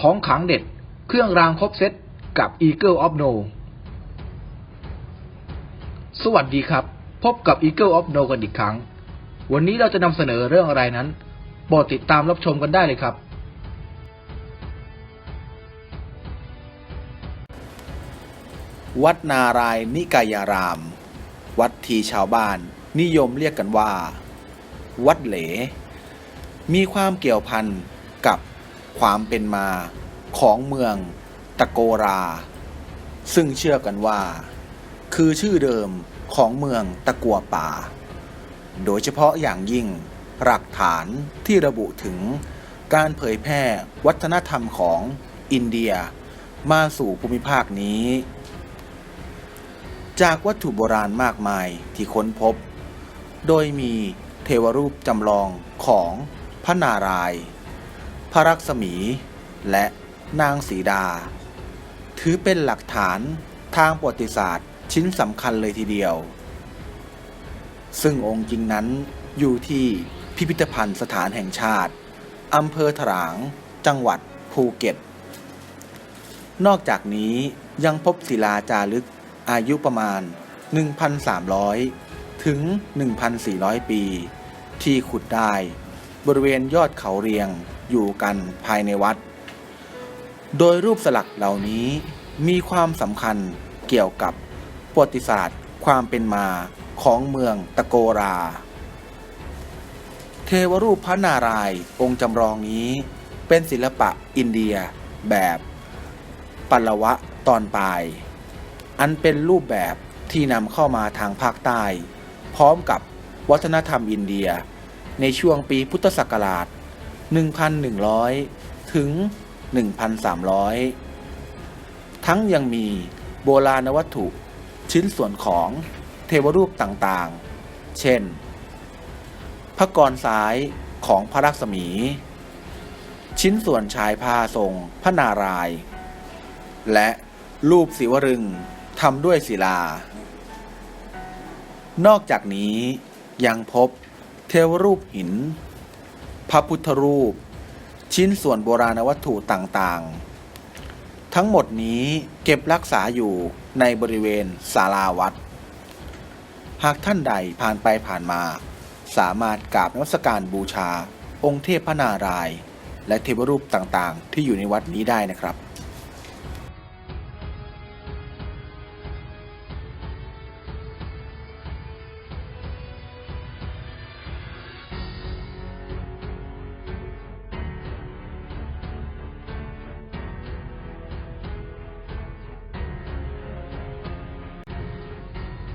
ของขังเด็ด เครื่องรางครบเซตกับ Eagle of No สวัสดีครับ พบกับ Eagle of No กันอีกครั้ง วันนี้เราจะนำเสนอเรื่องอะไรนั้น โปรดติดตามรับชมกันได้เลยครับ วัดนารายณ์นิกายาราม วัดที่ชาวบ้าน นิยมเรียกกันว่า วัดเหล มีความเกี่ยวพันกับ ความเป็นมาของเมืองตะโกรา ซึ่งเชื่อกันว่า คือชื่อเดิมของเมืองตะกัวป่า โดยเฉพาะอย่างยิ่งหลักฐานที่ระบุถึงการเผยแพร่วัฒนธรรมของอินเดียมาสู่ภูมิภาคนี้ จากวัตถุโบราณมากมายที่ค้นพบ โดยมีเทวรูปจำลองของพระนารายณ์ พระรักษมี และนางสีดา ถือเป็นหลักฐานทางประวัติศาสตร์ชิ้นสำคัญเลยทีเดียว ซึ่งองค์จริงนั้นอยู่ที่พิพิธภัณฑ์สถานแห่งชาติอำเภอถราง จังหวัดภูเก็ต นอกจากนี้ยังพบศิลาจารึกอายุประมาณ 1,300 ถึง 1,400 ปี ที่ขุดได้บริเวณยอดเขาเรียง อยู่กันภายในวัด โดยรูปสลักเหล่านี้มีความสำคัญเกี่ยวกับประวัติศาสตร์ความเป็นมาของเมืองตะโกรา เทวรูปพระนารายณ์องค์จำลองนี้ เป็นศิลปะอินเดียแบบปัลวะตอนปลาย อันเป็นรูปแบบที่นำเข้ามาทางภาคใต้ พร้อมกับวัฒนธรรมอินเดีย ในช่วงปีพุทธศักราช 1,100 ถึง 1,300 ทั้งยังมีโบราณวัตถุชิ้นส่วนของเทวรูปต่างๆ เช่น พระกรซ้ายของพระลักษมี ชิ้นส่วนชายผ้าทรงพระนารายณ์และรูปศิวรึงทำด้วยศิลา นอกจากนี้ยังพบเทวรูปหิน พระพุทธรูป ชิ้นส่วนโบราณวัตถุต่างๆ ทั้งหมดนี้เก็บรักษาอยู่ในบริเวณศาลาวัด หากท่านใดผ่านไปผ่านมา สามารถกราบนมัสการบูชา องค์เทพพระนารายณ์และเทวรูปต่างๆ ที่อยู่ในวัดนี้ได้นะครับ